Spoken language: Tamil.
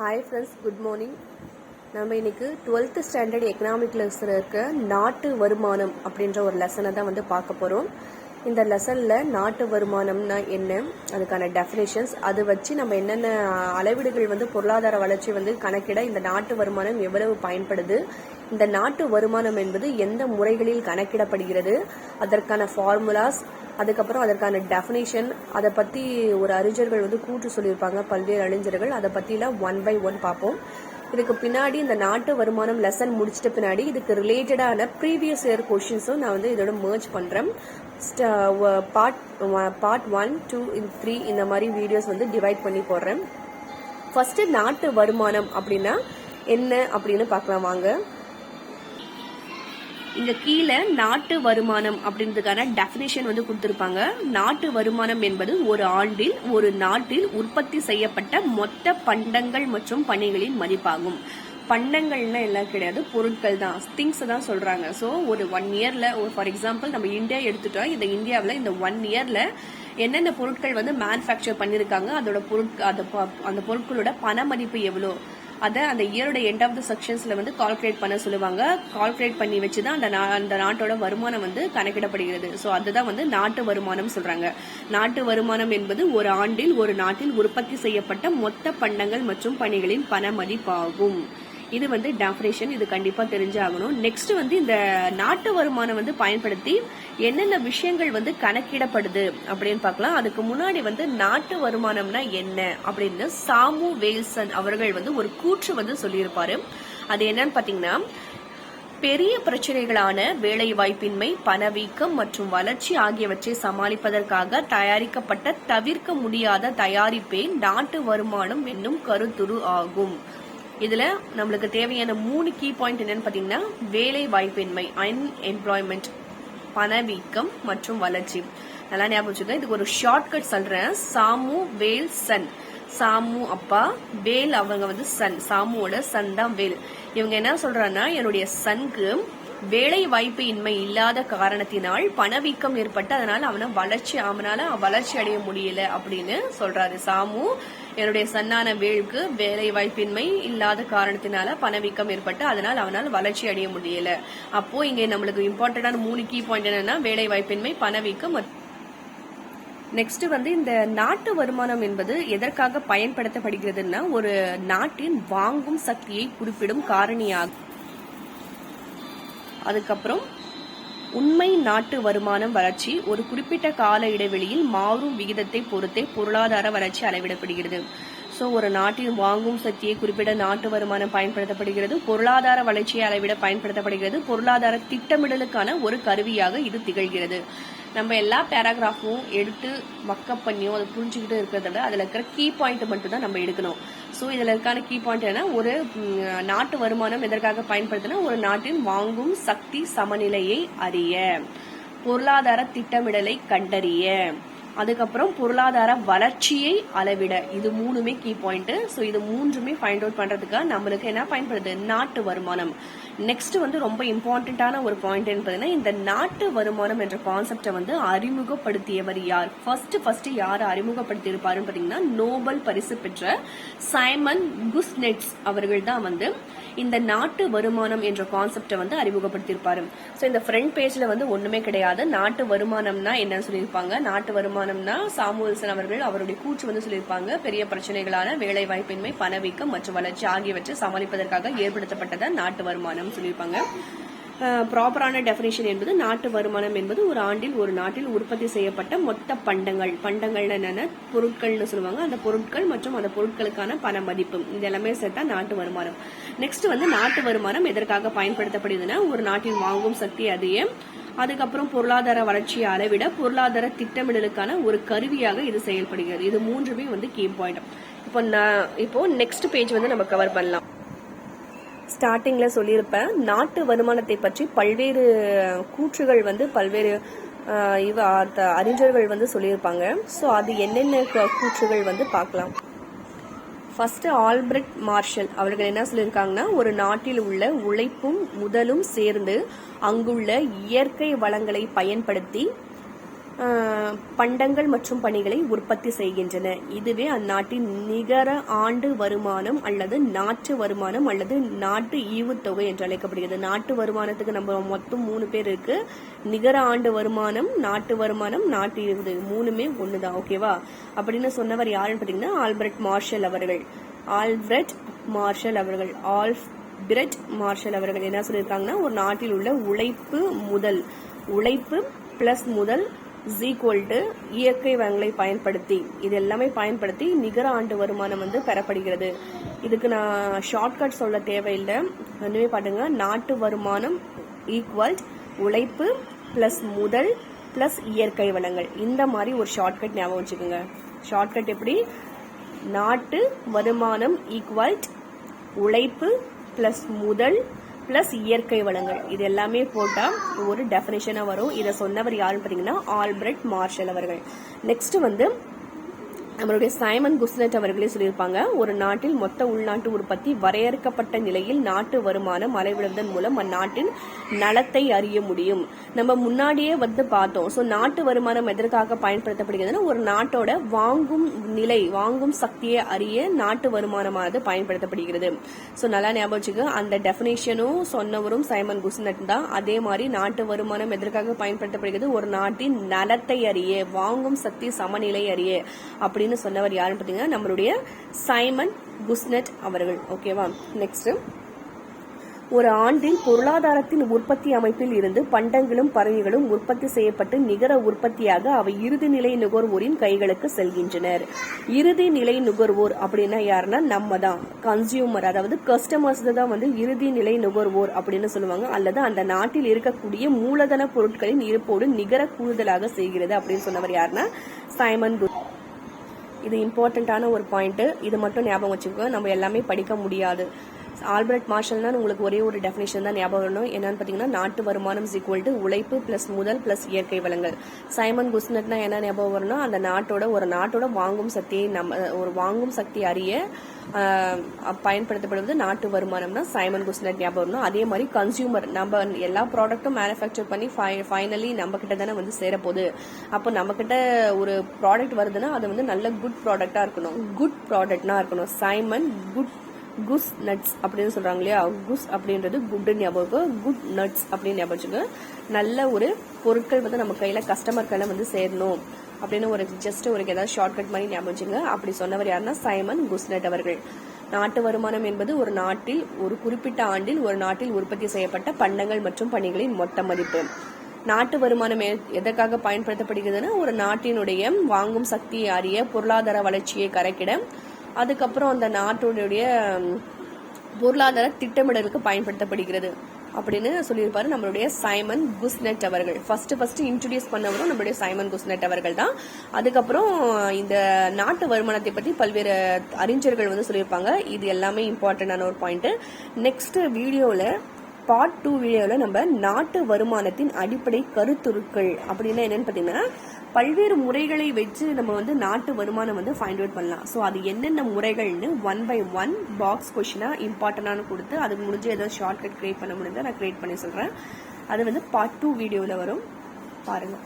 ஹாய் ஃப்ரெண்ட்ஸ் குட் மார்னிங் நம்ம இன்னைக்கு டுவெல்த்து ஸ்டாண்டர்ட் எக்கனாமிக் லெசனில் இருக்க. நாட்டு வருமானம் அப்படின்ற ஒரு லெசனை தான் வந்து பார்க்க போகிறோம் இந்த லெசனில் நாட்டு வருமானம்னா என்ன? அதுக்கான டெஃபினேஷன்ஸ் அது வச்சு நம்ம என்னென்ன அளவீடுகள் வந்து பொருளாதார வளர்ச்சி வந்து கணக்கிட இந்த நாட்டு வருமானம் எவ்வளவு பயன்படுது? இந்த நாட்டு வருமானம் என்பது எந்த முறைகளில் கணக்கிடப்படுகிறது? அதற்கான ஃபார்முலாஸ் அதுக்கப்புறம் அதற்கான டெஃபினேஷன் அதை பற்றி ஒரு அறிஞர்கள் வந்து கூற்று சொல்லியிருப்பாங்க பல்வேறு அறிஞர்கள். அதை பற்றிலாம் ஒன் பை ஒன் பார்ப்போம். இதுக்கு பின்னாடி இந்த நாட்டு வருமானம் லெசன் முடிச்சிட்ட பின்னாடி இதுக்கு ரிலேட்டடான ப்ரீவியஸ் இயர் கொஷின்ஸும் நான் வந்து இதோட merge பண்ணுறேன் part part one two three இந்த மாதிரி வீடியோஸ் வந்து டிவைட் பண்ணி போடுறேன். ஃபர்ஸ்ட் நாட்டு வருமானம் அப்படின்னா என்ன அப்படின்னு பார்க்கலாம் வாங்க. இங்க கீழே நாட்டு வருமானம் அப்படின்றதுக்கான டெஃபினேஷன் வந்து கொடுத்திருப்பாங்க. நாட்டு வருமானம் என்பது ஒரு ஆண்டில் ஒரு நாட்டில் உற்பத்தி செய்யப்பட்ட மொத்த பண்டங்கள் மற்றும் பணிகளின் மதிப்பாகும். பண்டங்கள்னா எல்லாம் கிடையாது பொருட்கள் தான் திங்ஸ் தான் சொல்றாங்க. ஸோ ஒரு ஒன் இயர்ல ஒரு ஃபார் எக்ஸாம்பிள் நம்ம இந்தியா எடுத்துட்டோம் இந்த இந்தியாவில் இந்த ஒன் இயர்ல என்னென்ன பொருட்கள் வந்து மேனுஃபேக்சர் பண்ணியிருக்காங்க அதோட பொருட்கள் அந்த பொருட்களோட பண மதிப்பு எவ்வளோ அதை அந்த இயரோட எண்ட் ஆஃப் த செக்ஷன்ஸ்ல வந்து கால்குலேட் பண்ண சொல்லுவாங்க. கால்குலேட் பண்ணி வச்சு தான் அந்த நா- அந்த நாட்டோட வருமானம் வந்து கணக்கிடப்படுகிறது. ஸோ அதுதான் வந்து நாட்டு வருமானம் சொல்றாங்க. நாட்டு வருமானம் என்பது ஒரு ஆண்டில் ஒரு நாட்டில் உற்பத்தி செய்யப்பட்ட மொத்த பண்டங்கள் மற்றும் பணிகளின் பண மதிப்பாகும் இது வந்து டெஃபரேஷன் இது கண்டிப்பாக தெரிஞ்சாகணும். நெக்ஸ்ட் வந்து இந்த நாட்டு வருமானம் வந்து பயன்படுத்தி என்னென்ன விஷயங்கள் வந்து கணக்கிடப்படுது அப்படின்னு பார்க்கலாம். அதுக்கு முன்னாடி வந்து நாட்டு வருமானம்னா என்ன அப்படின்னு சாமு வேல்சன் அவர்கள் வந்து ஒரு கூற்று வந்து சொல்லியிருப்பாரு. அது என்னன்னு பார்த்தீங்கன்னா பெரிய பிரச்சனைகளான வேலைவாய்ப்பின்மை பணவீக்கம் மற்றும் வளர்ச்சி ஆகியவற்றை சமாளிப்பதற்காக தயாரிக்கப்பட்ட தவிர்க்க முடியாத தயாரிப்பே நாட்டு வருமானம் என்னும் கருத்துரு ஆகும். இதுல நம்மளுக்கு தேவையான மூணு கீ பாயிண்ட் என்னன்னு பாத்தீங்கன்னா வேலை வாய்ப்பின்மை அன்எம்ப்ளாய்மெண்ட் பணவீக்கம் மற்றும் வளர்ச்சி. நல்லா ஞாபகம் வச்சுக்கோங்க. இதுக்கு ஒரு ஷார்ட்கட் சொல்றேன். சாமு வேல் சன். சாமு அப்பா வேல் அவங்க வந்து சன். சாமுவோட சன் தான் வேல். இவங்க என்ன சொல்றாங்கன்னா என்னுடைய சன்க்கு வேலை வாய்ப்பு இன்மை இல்லாத காரணத்தினால் பணவீக்கம் ஏற்பட்டு அதனால அவனை வளர்ச்சி அவனால வளர்ச்சி அடைய முடியல அப்படின்னு சொல்றாரு சாமு. என்னுடைய சன்னான வேலுக்கு வேலை வாய்ப்பின்மை இல்லாத காரணத்தினால பணவீக்கம் ஏற்பட்டு அதனால் அவனால் வளர்ச்சி அடைய முடியல. அப்போ இங்க நம்மளுக்கு இம்பார்ட்டன்டான மூணு கீ பாயிண்ட் என்னன்னா வேலை வாய்ப்பின்மை பணவீக்கம் நெக்ஸ்ட் வந்து இந்த நாட்டு வருமானம் என்பது எதற்காக பயன்படுத்தப்படுகிறதுன்னா ஒரு நாட்டின் வாங்கும் சக்தியை குறிப்பிடும் காரணியாகும் அதுக்கப்புறம் உண்மை நாட்டு வருமானம் வளர்ச்சி ஒரு குறிப்பிட்ட கால இடைவெளியில் மாறும் விகிதத்தை பொறுத்தே பொருளாதார வளர்ச்சி அளவிடப்படுகிறது. ஸோ ஒரு நாட்டின் வாங்கும் சக்தியை குறிப்பிட நாட்டு வருமானம் பயன்படுத்தப்படுகிறது பொருளாதார வளர்ச்சியை அளவிட பயன்படுத்தப்படுகிறது பொருளாதார திட்டமிடலுக்கான ஒரு கருவியாக இது திகழ்கிறது. நம்ம எல்லா பேராகிராஃபும் எடுத்து மக்கப் பண்ணியோ அதை புரிஞ்சுக்கிட்டு இருக்கிறத விட அதில் இருக்கிற கீ பாயிண்ட் மட்டும் தான் நம்ம எடுக்கணும். ஸோ இதில் இருக்கான கீ பாயிண்ட் என்ன ஒரு நாட்டு வருமானம் எதற்காக பயன்படுத்தினா ஒரு நாட்டின் வாங்கும் சக்தி சமநிலையை அறிய பொருளாதார திட்டமிடலை கண்டறிய. அதுக்கப்புறம் பொருளாதார வளர்ச்சியை அளவிட. இது மூணுமே கீ பாயிண்ட் ஸோ இது மூன்றுமே ஃபைண்ட் அவுட் பண்றதுக்காக நம்மளுக்கு என்ன பயன்படுது? நாட்டு வருமானம். நெக்ஸ்ட் வந்து ரொம்ப இம்பார்ட்டன்டான ஒரு பாயிண்ட் பார்த்தீங்கன்னா இந்த நாட்டு வருமானம் என்ற கான்செப்டை வந்து அறிமுகப்படுத்தியவர் யார்? ஃபர்ஸ்ட் ஃபர்ஸ்ட் யார் அறிமுகப்படுத்தி இருப்பாருன்னு பார்த்தீங்கன்னா நோபல் பரிசு பெற்ற சைமன் குஸ்னெட்ஸ் அவர்கள் தான் வந்து இந்த நாட்டு வருமானம் என்ற கான்செப்டை வந்து அறிமுகப்படுத்தியிருப்பாரு. ஸோ இந்த ஃப்ரண்ட் பேஜ்ல வந்து ஒண்ணுமே கிடையாது. நாட்டு வருமானம்னா என்னன்னு சொல்லியிருப்பாங்க. நாட்டு வருமானம் தீர்மானம்னா சாமுவல்சன் அவர்கள் அவருடைய கூற்று வந்து சொல்லியிருப்பாங்க பெரிய பிரச்சனைகளான வேலை வாய்ப்பின்மை பணவீக்கம் மற்றும் வளர்ச்சி ஆகியவற்றை சமாளிப்பதற்காக ஏற்படுத்தப்பட்டதான் நாட்டு வருமானம் சொல்லியிருப்பாங்க. ப்ராப்பரான டெஃபினேஷன் என்பது நாட்டு வருமானம் என்பது ஒரு ஆண்டில் ஒரு நாட்டில் உற்பத்தி செய்யப்பட்ட மொத்த பண்டங்கள். பண்டங்கள் என்னென்ன? பொருட்கள்னு சொல்லுவாங்க. அந்த பொருட்கள் மற்றும் அந்த பொருட்களுக்கான பண மதிப்பு. இது எல்லாமே சேர்த்தா நாட்டு வருமானம். நெக்ஸ்ட் வந்து நாட்டு வருமானம் எதற்காக பயன்படுத்தப்படுதுன்னா ஒரு நாட்டின் வாங்கும் சக்தி அதையே அதுக்கப்புறம் பொருளாதார வளர்ச்சியை அளவிட பொருளாதார திட்டமிடலுக்கான ஒரு கருவியாக இது செயல்படுகிறது. இது மூன்றுமே வந்து கீ பாயிண்ட் இப்போ நான் இப்போ நெக்ஸ்ட் பேஜ் வந்து நம்ம கவர் பண்ணலாம். ஸ்டார்டிங்கில் சொல்லியிருப்பேன். நாட்டு வருமானத்தை பற்றி பல்வேறு கூற்றுகள் வந்து பல்வேறு இவ அத- அறிஞர்கள் வந்து சொல்லியிருப்பாங்க. ஸோ அது என்னென்ன க- கூற்றுகள் வந்து பார்க்கலாம். ஃபர்ஸ்ட் ஆல்பிரட் மார்ஷல் அவர்கள் என்ன சொல்லியிருக்காங்கன்னா ஒரு நாட்டில் உள்ள உழைப்பும் முதலும் சேர்ந்து அங்குள்ள இயற்கை வளங்களை பயன்படுத்தி பண்டங்கள் மற்றும் பணிகளை உற்பத்தி செய்கின்றன. இதுவே அந்நாட்டின் நிகர ஆண்டு வருமானம் அல்லது நாட்டு வருமானம் அல்லது நாட்டு ஈவுத்தொகை என்று அழைக்கப்படுகிறது. நாட்டு வருமானத்துக்கு நம்ம மொத்தம் மூணு பேர் இருக்கு. நிகர ஆண்டு வருமானம் நாட்டு வருமானம் நாட்டு ஈவு மூணுமே ஒண்ணுதான் ஓகேவா அப்படின்னு சொன்னவர் யாருன்னு பாத்தீங்கன்னா ஆல்பர்ட் மார்ஷல் அவர்கள். ஆல்பர்ட் மார்ஷல் அவர்கள். ஆல்ஃப் பிரெட் மார்ஷல் அவர்கள் என்ன சொல்லியிருக்காங்கன்னா ஒரு நாட்டில் உள்ள உழைப்பு முதல் உழைப்பு பிளஸ் முதல் ஈக்குவல் டு இயற்கை வளங்களை பயன்படுத்தி இது எல்லாமே பயன்படுத்தி நிகர ஆண்டு வருமானம் வந்து பெறப்படுகிறது. இதுக்கு நான் ஷார்ட்கட் சொல்ல தேவையில்லை. ஒன்றுமே பாட்டுங்க நாட்டு வருமானம் ஈக்குவல் உழைப்பு ப்ளஸ் முதல் ப்ளஸ் இயற்கை வளங்கள். இந்த மாதிரி ஒரு ஷார்ட்கட் ஞாபகம் வச்சுக்கோங்க. ஷார்ட்கட் எப்படி? நாட்டு வருமானம் ஈக்குவல் உழைப்பு ப்ளஸ் முதல் ப்ளஸ் இயற்கை வளங்கள். இது எல்லாமே போட்டால் ஒரு டெஃபினேஷனாக வரும். இதை சொன்னவர் யாருன்னு பார்த்தீங்கன்னா ஆல்பர்ட் மார்ஷல் அவர்கள். நெக்ஸ்ட் வந்து நம்மளுடைய சைமன் குஸ்னட் அவர்களே சொல்லியிருப்பாங்க ஒரு நாட்டில் மொத்த உள்நாட்டு உற்பத்தி வரையறுக்கப்பட்ட நிலையில் நாட்டு வருமானம் அளவிடுவதன் மூலம் அந்நாட்டின் நலத்தை அறிய முடியும். நம்ம முன்னாடியே வந்து பார்த்தோம். ஸோ நாட்டு வருமானம் எதற்காக பயன்படுத்தப்படுகிறதுனா ஒரு நாட்டோட வாங்கும் நிலை வாங்கும் சக்தியை அறிய நாட்டு வருமானமானது பயன்படுத்தப்படுகிறது. ஸோ நல்லா ஞாபகம் வச்சுக்க அந்த டெஃபினேஷனும் சொன்னவரும் சைமன் குஸ்னட் தான். அதே மாதிரி நாட்டு வருமானம் எதற்காக பயன்படுத்தப்படுகிறது? ஒரு நாட்டின் நலத்தை அறிய வாங்கும் சக்தி சமநிலை அறிய. அப்படின்னு அப்படின்னு சொன்னவர் யாருன்னு பார்த்தீங்கன்னா நம்மளுடைய சைமன் குஸ்னட் அவர்கள். ஓகேவா நெக்ஸ்ட் ஒரு ஆண்டில் பொருளாதாரத்தின் உற்பத்தி அமைப்பில் இருந்து பண்டங்களும் பறவைகளும் உற்பத்தி செய்யப்பட்டு நிகர உற்பத்தியாக அவை இறுதி நிலை நுகர்வோரின் கைகளுக்கு செல்கின்றனர். இறுதி நிலை நுகர்வோர் அப்படின்னா யாருன்னா நம்ம தான் கன்சியூமர் அதாவது கஸ்டமர்ஸ் தான் வந்து இறுதி நிலை நுகர்வோர் அப்படின்னு சொல்லுவாங்க. அல்லது அந்த நாட்டில் இருக்கக்கூடிய மூலதன பொருட்களின் இருப்போடு நிகர கூடுதலாக செய்கிறது அப்படின்னு சொன்னவர் யாருன்னா சைமன் குஸ் இது இம்பார்ட்டண்ட்டான ஒரு பாயிண்ட்டு இது மட்டும் ஞாபகம் வச்சுக்கோங்க. நம்ம எல்லாமே படிக்க முடியாது. ஆல்பர்ட் மார்ஷல்னா உங்களுக்கு ஒரே ஒரு டெஃபினேஷன் தான் ஞாபகம் வரணும். என்னன்னு பார்த்தீங்கன்னா நாட்டு வருமானம் ஈக்குவல் டு உழைப்பு பிளஸ் முதல் பிளஸ் இயற்கை வளங்கள். சைமன் குஸ்னட்னா என்ன ஞாபகம் வரணும் அந்த நாட்டோட ஒரு நாட்டோட வாங்கும் சக்தியை நம்ம ஒரு வாங்கும் சக்தி அறிய பயன்படுத்தப்படுவது நாட்டு வருமானம்னா சைமன் குஸ்னட் ஞாபகம் வரணும். அதே மாதிரி கன்சியூமர் நம்ம எல்லா ப்ராடக்ட்டும் மேனுஃபேக்சர் பண்ணி ஃபைனலி நம்ம கிட்ட தானே வந்து சேரப்போகுது. அப்போ நம்ம கிட்ட ஒரு ப்ராடக்ட் வருதுன்னா அது வந்து நல்ல குட் ப்ராடக்டா இருக்கணும். குட் ப்ராடக்ட்னா இருக்கணும். சைமன் குட் குஸ் நட்ஸ் அப்படின்னு சொல்றாங்க இல்லையா? குஸ் அப்படின்றது குட் ஞாபகம் குட் நட்ஸ் அப்படின்னு ஞாபகம் வச்சுக்கோங்க. நல்ல ஒரு பொருட்கள் வந்து நம்ம கையில கஸ்டமர் கையில வந்து சேரணும் அப்படின்னு ஒரு ஜஸ்ட் ஒரு ஏதாவது ஷார்ட்கட் மாதிரி ஞாபகம் வச்சுங்க அப்படி சொன்னவர் யாருன்னா சைமன் குஸ்னட் அவர்கள். நாட்டு வருமானம் என்பது ஒரு நாட்டில் ஒரு குறிப்பிட்ட ஆண்டில் ஒரு நாட்டில் உற்பத்தி செய்யப்பட்ட பண்டங்கள் மற்றும் பணிகளின் மொத்த மதிப்பு. நாட்டு வருமானம் எதற்காக பயன்படுத்தப்படுகிறதுன்னா ஒரு நாட்டினுடைய வாங்கும் சக்தியை அறிய பொருளாதார வளர்ச்சியை கரைக்கிட அதுக்கப்புறம் அந்த நாட்டுடைய பொருளாதார திட்டமிடலுக்கு பயன்படுத்தப்படுகிறது அப்படின்னு சொல்லியிருப்பாரு நம்மளுடைய சைமன் குஸ்னெட் அவர்கள். ஃபர்ஸ்ட் ஃபர்ஸ்ட் இன்ட்ரடியூஸ் பண்ணவரும் நம்மளுடைய சைமன் குஸ்னெட் அவர்கள் தான். அதுக்கப்புறம் இந்த நாட்டு வருமானத்தை பற்றி பல்வேறு அறிஞர்கள் வந்து சொல்லியிருப்பாங்க. இது எல்லாமே இம்பார்ட்டண்டான ஒரு பாயிண்ட் நெக்ஸ்ட் வீடியோவில் பார்ட் டூ வீடியோவில் நம்ம நாட்டு வருமானத்தின் அடிப்படை கருத்துருக்கள் அப்படின்னா என்னன்னு பார்த்தீங்கன்னா பல்வேறு முறைகளை வச்சு நம்ம வந்து நாட்டு வருமானம் வந்து ஃபைண்ட் அவுட் பண்ணலாம். ஸோ அது என்னென்ன முறைகள்னு ஒன் பை ஒன் பாக்ஸ் கொஷினாக இம்பார்ட்டண்டானு கொடுத்து அதுக்கு முடிஞ்சு ஏதாவது ஷார்ட்கட் கிரியேட் பண்ண முடிஞ்சால் நான் கிரியேட் பண்ணி சொல்கிறேன் அது வந்து பார்ட் டூ வீடியோவில் வரும். பாருங்கள்